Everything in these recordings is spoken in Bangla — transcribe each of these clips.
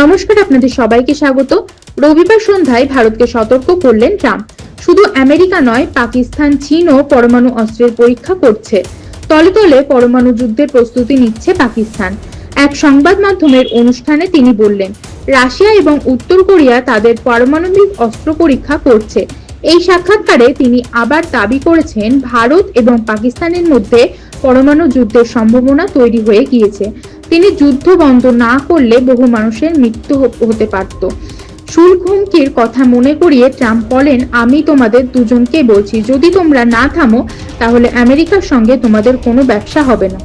নমস্কার, আপনাদের সবাইকে স্বাগত। রবিবার সন্ধ্যায় ভারতকে সতর্ক করলেন ট্রাম্প। শুধু আমেরিকা নয়, পাকিস্তান, চীনও পরমাণু অস্ত্রের পরীক্ষা করছে। তলে তলে পরমাণু যুদ্ধের প্রস্তুতি নিচ্ছে পাকিস্তান। এক সংবাদ মাধ্যমের অনুষ্ঠানে তিনি বললেন, রাশিয়া এবং উত্তর কোরিয়া তাদের পারমাণবিক অস্ত্র পরীক্ষা করছে। এই সাক্ষাৎকারে তিনি আবার দাবি করেছেন, ভারত এবং পাকিস্তানের মধ্যে পরমাণু যুদ্ধের সম্ভাবনা তৈরি হয়ে গিয়েছে। তিনি যুদ্ধ বন্ধ না করলে বহু মানুষের মৃত্যু হতে পারত। শুল্ক হুমকির কথা মনে করিয়ে ট্রাম্প বলেন, আমি তোমাদের দুজনকে বলছি, যদি তোমরা না থামো, তাহলে আমেরিকার সঙ্গে তোমাদের কোনো ব্যবসা হবে না।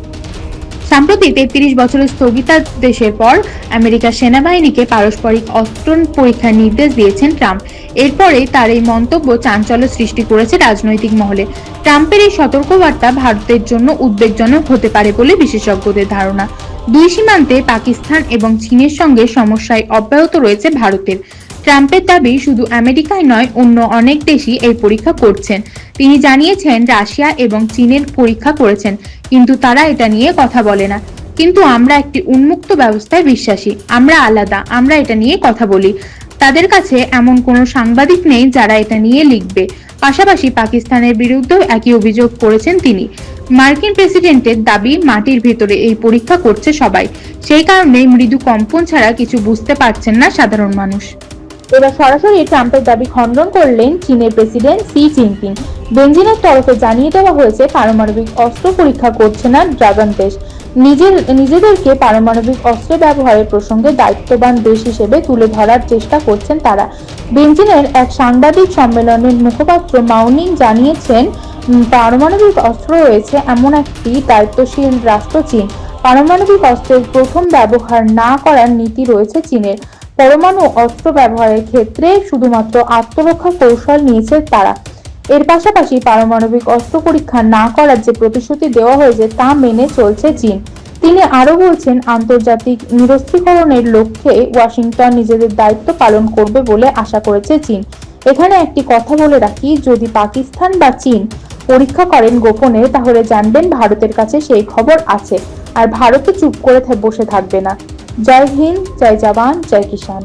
সম্প্রতি তেত্রিশ বছরের স্থগিতাদেশের পর আমেরিকার সেনাবাহিনীকে পারস্পরিক অস্ত্র পরীক্ষার নির্দেশ দিয়েছেন ট্রাম্প। এরপরেই তার এই মন্তব্য চাঞ্চল্য সৃষ্টি করেছে রাজনৈতিক মহলে। ট্রাম্পের এই সতর্কবার্তা ভারতের জন্য উদ্বেগজনক হতে পারে বলে বিশেষজ্ঞদের ধারণা। দুই সীমান্তে পাকিস্তান এবং চীনের সঙ্গে সমস্যায় অব্যাহত রয়েছে ভারতের। ট্রাম্পের দাবি শুধু আমেরিকায় নয়, অন্য অনেক দেশই এই পরীক্ষা করছেন। তিনি জানিয়েছেন, রাশিয়া এবং চীনের পরীক্ষা করেছেন, কিন্তু তারা এটা নিয়ে কথা বলে না। কিন্তু আমরা একটি উন্মুক্ত ব্যবস্থায় বিশ্বাসী, আমরা আলাদা, আমরা এটা নিয়ে কথা বলি। তাদের কাছে এমন কোনো সাংবাদিক নেই যারা এটা নিয়ে লিখবে। পাশাপাশি পাকিস্তানের বিরুদ্ধেও একই অভিযোগ করেছেন তিনি। মার্কিন প্রেসিডেন্টের দাবি, মাটির ভিতরে এই পরীক্ষা করছে সবাই। সেই কারণে মৃদু কম্পন ছাড়া কিছু বুঝতে পারছেন না সাধারণ মানুষ। এবার সরাসরি ট্রাম্পের দাবি খণ্ডন করলেন চীনের প্রেসিডেন্ট সি জিনপিং। বেঞ্জিনের তরফে জানিয়ে দেওয়া হয়েছে, পারমাণবিক অস্ত্র পরীক্ষা করছে না ড্রাগন দেশ। নিজের, নিজেদেরকে পারমাণবিক অস্ত্র ব্যবহারের প্রসঙ্গে দায়িত্ববান দেশ হিসেবে তুলে ধরার চেষ্টা করছেন তারা। বেঞ্জিনের এক সাংবাদিক সম্মেলনের মুখপাত্র মাউনিং জানিয়েছেন পারমাণবিক অস্ত্র রয়েছে এমন একটি দায়িত্বশীল রাষ্ট্র চীন। পারমাণবিক অস্ত্রের প্রথম ব্যবহার না করার নীতি রয়েছে চীনের। পরমাণু অস্ত্র ব্যবহারের ক্ষেত্রে শুধুমাত্র আত্মরক্ষা কৌশল নিয়েছে তারা। এর পাশাপাশি পারমাণবিক অস্ত্র পরীক্ষা না করার যে প্রতিশ্রুতি দেওয়া হয়েছে তা মেনে চলছে চীন। তিনি আরও বলছেন, আন্তর্জাতিক নিরস্ত্রীকরণের লক্ষ্যে ওয়াশিংটন নিজেদের দায়িত্ব পালন করবে বলে আশা করেছে চীন। এখানে একটি কথা বলে রাখি, যদি পাকিস্তান বা চীন পরীক্ষা করেন গোপনে, তাহলে জানবেন ভারতের কাছে সেই খবর আছে। আর ভারতে চুপ করে বসে থাকবে না। জয় হিন্দ, জয় জওয়ান, জয় কিষান